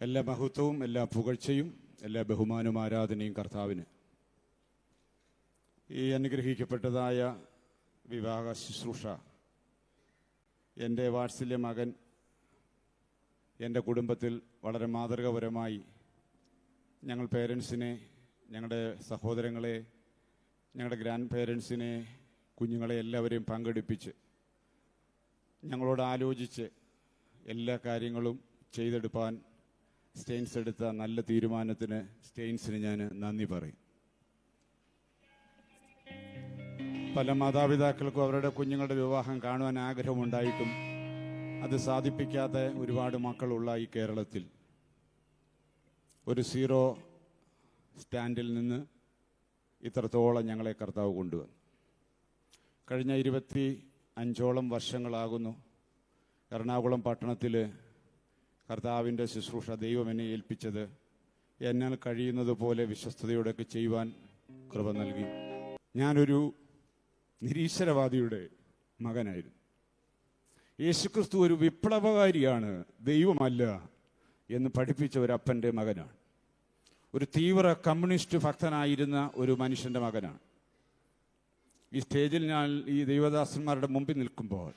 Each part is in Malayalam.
എല്ലാ മഹത്വവും എല്ലാ പുകഴ്ചയും എല്ലാ ബഹുമാനവും ആരാധനയും കർത്താവിന്. ഈ അനുഗ്രഹിക്കപ്പെട്ടതായ വിവാഹ ശുശ്രൂഷ എന്റെ വാത്സല്യ മകൻ എന്റെ കുടുംബത്തിൽ വളരെ മാതൃകപരമായി ഞങ്ങൾ പേരൻസിനെ ഞങ്ങളുടെ സഹോദരങ്ങളെ ഞങ്ങളുടെ ഗ്രാൻഡ് പേരൻസിനെ കുഞ്ഞുങ്ങളെ എല്ലാവരെയും പങ്കെടുപ്പിച്ച് ഞങ്ങളോട് ആലോചിച്ച് എല്ലാ കാര്യങ്ങളും ചെയ്തെടുപ്പാൻ സ്റ്റെയിൻസ് എടുത്ത നല്ല തീരുമാനത്തിന് സ്റ്റെയിൻസിന് ഞാൻ നന്ദി പറയും. പല മാതാപിതാക്കൾക്കും അവരുടെ കുഞ്ഞുങ്ങളുടെ വിവാഹം കാണുവാൻ ആഗ്രഹമുണ്ടായിട്ടും അത് സാധിപ്പിക്കാത്ത ഒരുപാട് മക്കളുള്ള ഈ കേരളത്തിൽ ഒരു സീറോ സ്റ്റാൻഡിൽ നിന്ന് ഇത്രത്തോളം ഞങ്ങളെ കർത്താവ് കൊണ്ടുവന്നു. കഴിഞ്ഞ ഇരുപത്തി അഞ്ചോളം വർഷങ്ങളാകുന്നു. എറണാകുളം പട്ടണത്തിൽ കർത്താവിന്റെ ശുശ്രൂഷ ദൈവം എന്നെ ഏൽപ്പിച്ചത്. എന്നാൽ കഴിയുന്നത് പോലെ വിശ്വസ്തയോടെയൊക്കെ ചെയ്യുവാൻ കൃപ നൽകി. ഞാനൊരു നിരീശ്വരവാദിയുടെ മകനായിരുന്നു. യേശുക്രിസ്തു ഒരു വിപ്ലവകാരിയാണ് ദൈവമല്ല എന്ന് പഠിപ്പിച്ച ഒരു അപ്പന്റെ മകനാണ്. ഒരു തീവ്ര കമ്മ്യൂണിസ്റ്റ് ഭക്തനായിരുന്ന ഒരു മനുഷ്യന്റെ മകനാണ്. ഈ സ്റ്റേജിൽ ഞാൻ ഈ ദൈവദാസന്മാരുടെ മുമ്പിൽ നിൽക്കുമ്പോൾ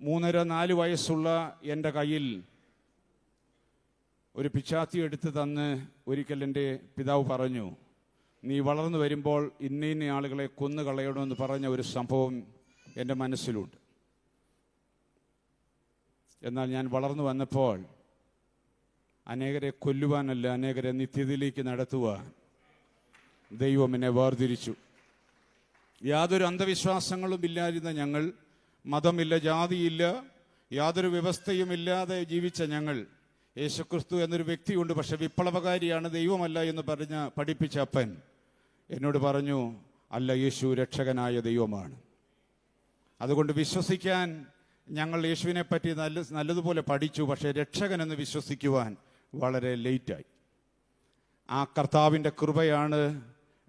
മൂന്നര നാല് വയസ്സുള്ള എന്റെ കയ്യിൽ ഒരു പിച്ചാത്തി എടുത്ത് തന്ന് ഒരിക്കൽ എന്റെ പിതാവ് പറഞ്ഞു നീ വളർന്നു വരുമ്പോൾ ഇന്ന ഇന്ന ആളുകളെ കൊന്നു കളയണമെന്ന് പറഞ്ഞ ഒരു സംഭവം എന്റെ മനസ്സിലുണ്ട്. എന്നാൽ ഞാൻ വളർന്നു വന്നപ്പോൾ അനേകരെ കൊല്ലുവാനല്ല അനേകരെ നിത്യതയിലേക്ക് നടത്തുവാൻ ദൈവം എന്നെ വേർതിരിച്ചു. യാതൊരു അന്ധവിശ്വാസങ്ങളും ഇല്ലാതിരുന്ന ഞങ്ങൾ മതമില്ല ജാതിയില്ല യാതൊരു വ്യവസ്ഥയും ഇല്ലാതെ ജീവിച്ച ഞങ്ങൾ. യേശുക്രിസ്തു എന്നൊരു വ്യക്തിയുണ്ട് പക്ഷെ വിപ്ലവകാരിയാണ് ദൈവമല്ല എന്ന് പറഞ്ഞ പഠിപ്പിച്ച അപ്പൻ. എന്നോട് പറഞ്ഞു അല്ല യേശു രക്ഷകനായ ദൈവമാണ്. അതുകൊണ്ട് വിശ്വസിക്കാൻ ഞങ്ങൾ യേശുവിനെ പറ്റി നല്ല നല്ലതുപോലെ പഠിച്ചു പക്ഷേ രക്ഷകനെന്ന് വിശ്വസിക്കുവാൻ വളരെ ലേറ്റായി. ആ കർത്താവിന്റെ കൃപയാണ്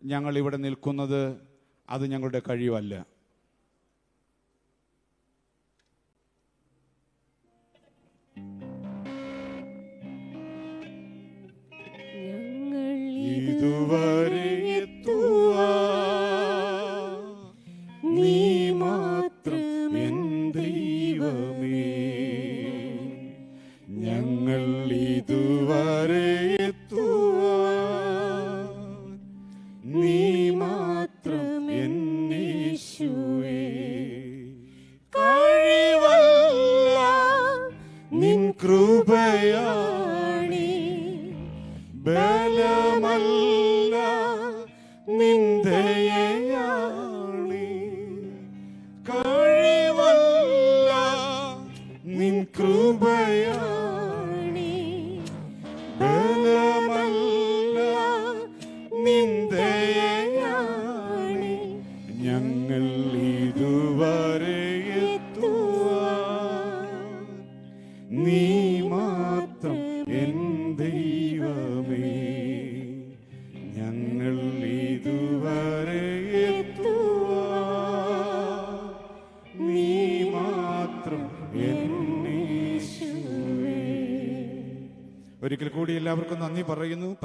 ഞങ്ങൾ ഇവിടെ നിൽക്കുന്നത് അത് ഞങ്ങളുടെ കഴിവല്ല. കൃപയാണി. ബലമല്ല നിന്ദയാണി. കഴിവല്ല നിൻ കൃപയാണി. ബലമല്ല നിന്ദയാണ് ഒരിക്കൽ കൂടി എല്ലാവർക്കും നന്ദി പറയുന്നു.